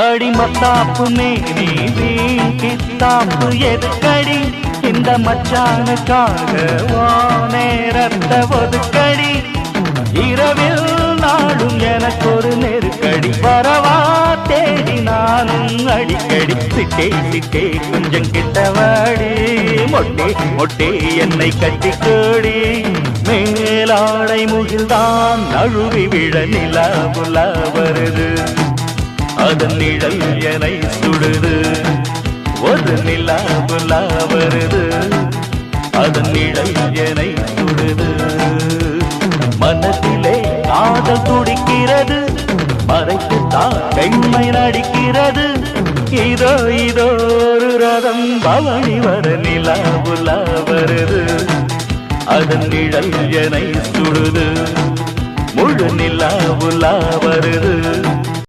அடிமத்தாப்பு மேனி வீண் கித்தாப்பு எதுக்கடி? இந்த மச்சானுக்காக வா நேரத்தை ஒதுக்கடி. இரவில் நாடும் எனக்கு ஒரு நெருக்கடி. வரவா தேடி நானும் அடிக்கடி. சிட்டே சிட்டே கொஞ்சம் கிட்டவாடி மொட்டே மொட்டே என்னை கட்டி கட்டிக்கோடி மேலாடை முகில்தான் நழுவி விழ நிலா புலா வருது. அதன் நிழல் என்னை சுடுது. ஒரு நிலா புலா வருது அதன் நிழல் என்னை சுடுது. மனத்திலே காதல் துடிக்கிறது. மறைத்துத்தான் பெண்மை நடிக்கிறது. இதோ இதோ ஒரு ரதம் பவனி வர நிலா புலா வருது அதன் நிழல் என்னை சுடுது. முழு நிலா புலா வருது